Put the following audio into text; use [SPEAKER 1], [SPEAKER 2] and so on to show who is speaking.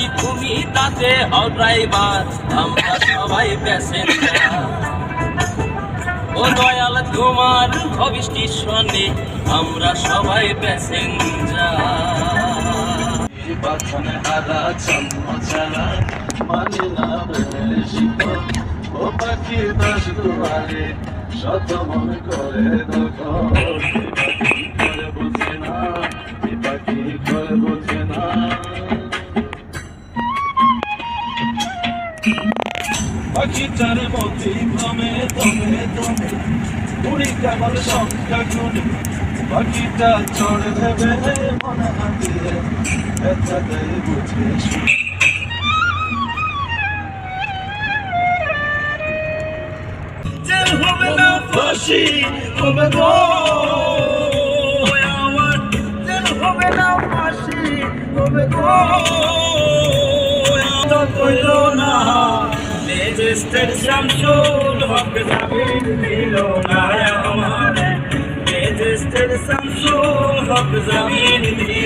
[SPEAKER 1] গাড়ি তুমি তাতে হও ড্রাইভার আমরা সবাই প্যাসেঞ্জার ও দয়াল তোমার অবিষ্টিশনে আমরা সবাই প্যাসেঞ্জার
[SPEAKER 2] বাছনে হারা জন্ম মানে ও পাখি দাস দুয়ারে, শত মন করে দখল পাখিটার মধ্যে ভ্রমে দমে দমে উড়ি কেবল সংখ্যা গুণে পাখিটা চড় ভেবে মনে হাতিয়ে ব্যথাটাই বুঝে ফাঁসি হবে গো
[SPEAKER 1] আমার হবে না ফাঁসি হবে গো
[SPEAKER 2] কইল
[SPEAKER 1] লেজেস্টের শামসুল হক জামিন দিল না আমার। লেজেস্টের শামসুল হক জামিন দিল